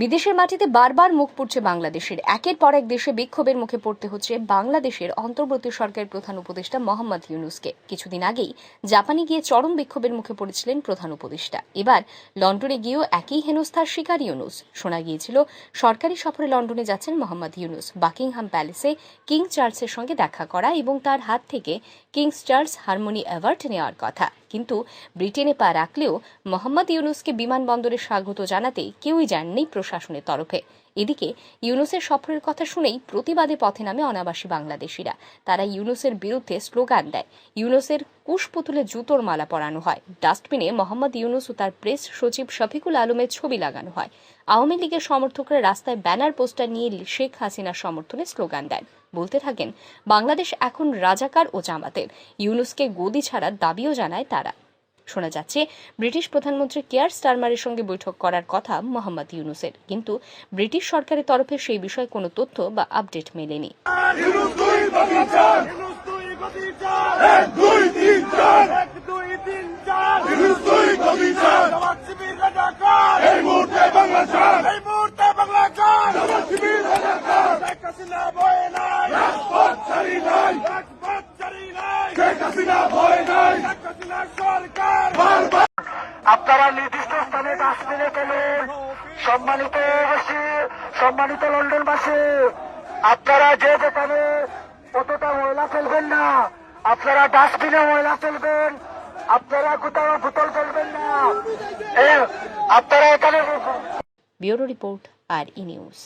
বিদেশের মাটিতে বারবার মুখ পুড়ছে বাংলাদেশের। একের পর এক দেশে বিক্ষোভের মুখে পড়তে হচ্ছে বাংলাদেশের অন্তর্বর্তী সরকারের প্রধান উপদেষ্টা মোহাম্মদ ইউনুসকে। কিছুদিন আগেই জাপানে গিয়ে চরম বিক্ষোভের মুখে পড়েছিলেন প্রধান উপদেষ্টা। এবার লন্ডনে গিয়েও একই হেনস্থার শিকার ইউনুস। শোনা গিয়েছিল, সরকারি সফরে লন্ডনে যাচ্ছেন মোহাম্মদ ইউনুস। বাকিংহাম প্যালেসে কিং চার্লসের সঙ্গে দেখা করা এবং তার হাত থেকে কিংস চার্লস হারমোনি অ্যাওয়ার্ড নেওয়ার কথা। কিন্তু ব্রিটেনে পা রাখলেও মোহাম্মদ ইউনুসকে বিমানবন্দরে স্বাগত জানাতে কেউই যাননি প্রশাসনের তরফে। এদিকে ইউনুসের সফরের কথা শুনেই প্রতিবাদে পথে নামে অনাবাসী বাংলাদেশিরা। তারা ইউনুসের বিরুদ্ধে স্লোগান দেয়, ইউনুসের কুশপুতুলে জুতোর মালা পরানো হয়। ডাস্টবিনে মোহাম্মদ ইউনুস ও তার প্রেস সচিব শফিকুল আলমের ছবি লাগানো হয়। আওয়ামী লীগের সমর্থকরা রাস্তায় ব্যানার, পোস্টার নিয়ে শেখ হাসিনার সমর্থনে স্লোগান দেন। বলতে থাকেন, বাংলাদেশ এখন রাজাকার ও জামাতের। ইউনুসকে গদি ছাড়ার দাবিও জানায় তারা। শোনা যাচ্ছে, ব্রিটিশ প্রধানমন্ত্রী কেয়ার স্টারমারের সঙ্গে বৈঠক করার কথা মোহাম্মদ ইউনুসের। কিন্তু ব্রিটিশ সরকারের তরফে সেই বিষয়ে কোনো তথ্য বা আপডেট মেলেনি। শেখ হাসিনা বয়ে নাই রাজপথ ছাড়ি নাই রাজপথ জারি নাই শেখ হাসিনা ভয় নাই শেখ হাসিনা সরকার বারবার আপনারা নির্দিষ্ট বাস সম্মানিত সম্মানিত লন্ডনবাসী, আপনারা যে যেখানে কতটা ময়লা ফেলবেন না, আপনারা ডাস্টবিনে ময়লা ফেলবেন, আপনারা কোথাও বোতল ফেলবেন না। আপনারা এখানে ব্যুরো রিপোর্ট আর ই নিউজ।